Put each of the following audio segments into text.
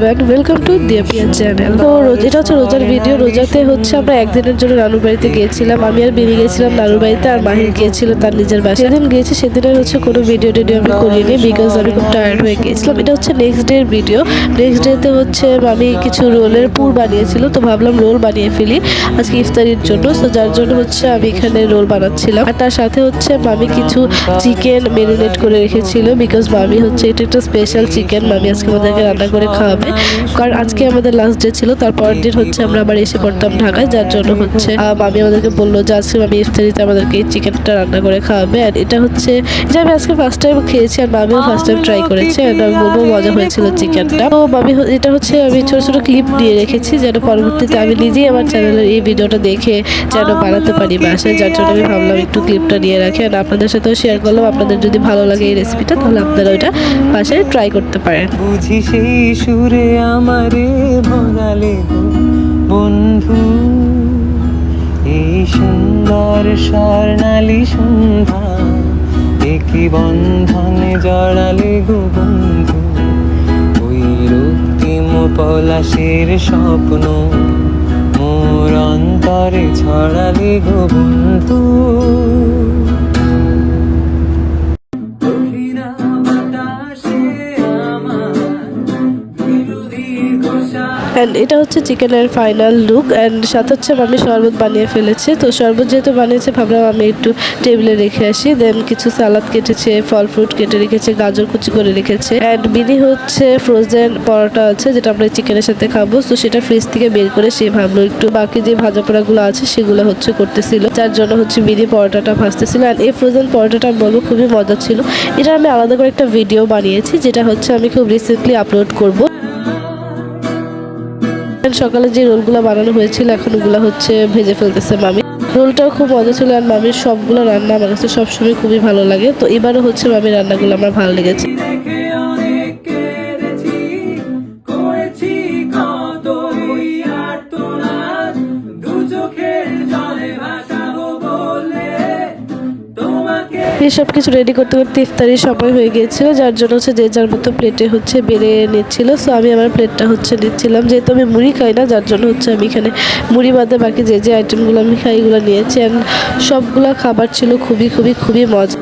Everyone welcome to Diyapiya channel তো এটা হচ্ছে রোজার ভিডিও রোজাতে হচ্ছে আমরা একদিনের জন্য নানুর বাড়িতে গিয়েছিলাম। আমি আর বেরিয়ে গেছিলাম নানুর বাড়িতে আর মাহির গিয়েছিল তার নিজের বাসায়। যেদিন গিয়েছি সেদিনের হচ্ছে কোনো ভিডিও টিডিও আমি করিনি বিকজ আমি খুব টায়ার্ড হয়ে গিয়েছিলাম। এটা হচ্ছে নেক্সট ডের ভিডিও নেক্সট ডেতে হচ্ছে আমি কিছু রোলের পুর বানিয়েছিল, তো ভাবলাম রোল বানিয়ে ফেলি আজকে ইফতারির জন্য। তো যার জন্য হচ্ছে আমি এখানে রোল বানাচ্ছিলাম। আর তার সাথে হচ্ছে মামি কিছু চিকেন মেরিনেট করে রেখেছিল বিকজ মামি হচ্ছে, এটা একটা স্পেশাল চিকেন মামি আজকে আমাদেরকে রান্না করে খাওয়াবে। কারণ আজকে আমাদের লাস্ট ডে ছিল তারপর দিন হচ্ছে আমরা আবার এসে পড়তাম ঢাকায় যার জন্য হচ্ছে মামি আমাদেরকে বলল যে আজকে মামি ইফতারিতে আমাদেরকে এই চিকেনটা রান্না করে খাওয়াবে। আর এটা হচ্ছে এটা আমি আজকে ফার্স্ট টাইম খেয়েছি আর মামিও ফার্স্ট টাইম ট্রাই করেছে আর আমি বলব মজা হয়েছিল চিকেনটা তো মামি এটা হচ্ছে আমি ছোট ছোট ক্লিপ নিয়ে রেখেছি যেন পরবর্তীতে আমি নিজেই আমার চ্যানেলের এই ভিডিওটা দেখে যেন বানাতে পারি বাসায় যার জন্য আমি ভাবলাম একটু ক্লিপটা নিয়ে রাখি। আর আপনাদের সাথেও শেয়ার করলাম আপনাদের যদি ভালো লাগে এই রেসিপিটা তাহলে আপনারা ওইটা বাসায় ট্রাই করতে পারেন। বুঝি সেই সুরে আমারে ভরালে গো বন্ধু। এই সুন্দর স্বর্ণালী সন্ধ্যা একই বন্ধনে জড়ালে গো বন্ধু। ওই রক্তিম পলাশের স্বপ্ন মোর অন্তরে ছড়ালে গো বন্ধু। অ্যান্ড এটা হচ্ছে চিকেনের ফাইনাল লুক অ্যান্ড সাথে হচ্ছে আমি শরবত বানিয়ে ফেলেছে। তো শরবত যেহেতু বানিয়েছে, ভাবলাম আমি একটু টেবিলে রেখে আসি। দেন কিছু সালাদ কেটেছে, ফল ফ্রুট কেটে রেখেছে, গাজর কুচি করে রেখেছে। অ্যান্ড বিনি হচ্ছে ফ্রোজেন পরোটা আছে, যেটা আমরা চিকেনের সাথে খাব। তো সেটা ফ্রিজ থেকে বের করে সে ভাবলো, একটু বাকি যে ভাজা পোড়াগুলো আছে, সেগুলো হচ্ছে করতেছিল। যার জন্য হচ্ছে বিনি পরোটাটা ভাজতেছিল। অ্যান্ড এই ফ্রোজেন পরোটাটা আমি বলব, খুবই মজা ছিল। এটা আমি আলাদা করে একটা ভিডিও বানিয়েছি, যেটা হচ্ছে আমি খুব রিসেন্টলি আপলোড করব। সকালে যে রোলগুলো বানানো হয়েছিল, এখন ওগুলো হচ্ছে ভেজে ফেলতেছে মামি। রোলটাও খুব মজা ছিল আর মামির সবগুলো রান্না আমার কাছে সবসময় খুবই ভালো লাগে। তো এবারও হচ্ছে মামির রান্নাগুলো আমার ভালো লেগেছে। তোমাকে এই সব কিছু রেডি করতে করতে ইফতারি সময় হয়ে গিয়েছিল, যার জন্য হচ্ছে যে যার মতো প্লেটে হচ্ছে বেড়ে নিচ্ছিল। সো আমি আমার প্লেটটা হচ্ছে নিচ্ছিলাম। যেহেতু আমি মুড়ি খাই না, যার জন্য হচ্ছে আমি এখানে মুড়ি বাদে বাকি যে যে আইটেমগুলো আমি খাই, এগুলো নিয়েছি। অ্যান্ড সবগুলো খাবার ছিল খুবই খুবই খুবই মজা।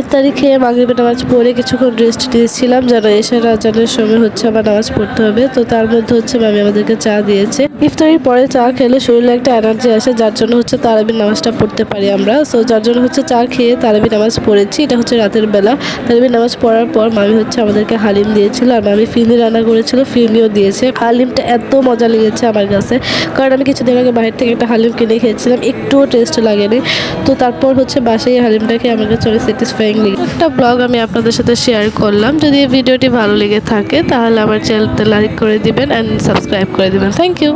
ইফতারি খেয়ে মাগরিবের নামাজ পড়ে কিছুক্ষণ রেস্ট নিয়েছিলাম, যেন এশার আজানের সময় হচ্ছে আমার নামাজ পড়তে হবে। তো তার মধ্যে হচ্ছে মামি আমাদেরকে চা দিয়েছে। ইফতারির পরে চা খেলে শরীরে একটা এনার্জি আসে, যার জন্য হচ্ছে তারাবির নামাজটা পড়তে পারি আমরা। সো যার জন্য হচ্ছে চা খেয়ে তারাবির নামাজ পড়েছি, এটা হচ্ছে রাতের বেলা। তারাবির নামাজ পড়ার পর মামি হচ্ছে আমাদেরকে হালিম দিয়েছিল, আর মামি ফিরনি রান্না করেছিল ফিরনিও দিয়েছে। হালিমটা এত মজা লেগেছে আমার কাছে, কারণ আমি কিছুদিন আগে বাইরে থেকে একটা হালিম কিনে খেয়েছিলাম, একটুও টেস্ট লাগেনি। তো তারপর হচ্ছে বাসায় হালিমটাকে আমার কাছে অনেক স্যাটিসফাইং একটা ব্লগ আমি আপনাদের সাথে শেয়ার করলাম। যদি এই ভিডিওটি ভালো লেগে থাকে, তাহলে আমার চ্যানেলটা লাইক করে দিবেন অ্যান্ড সাবস্ক্রাইব করে দিবেন। Thank you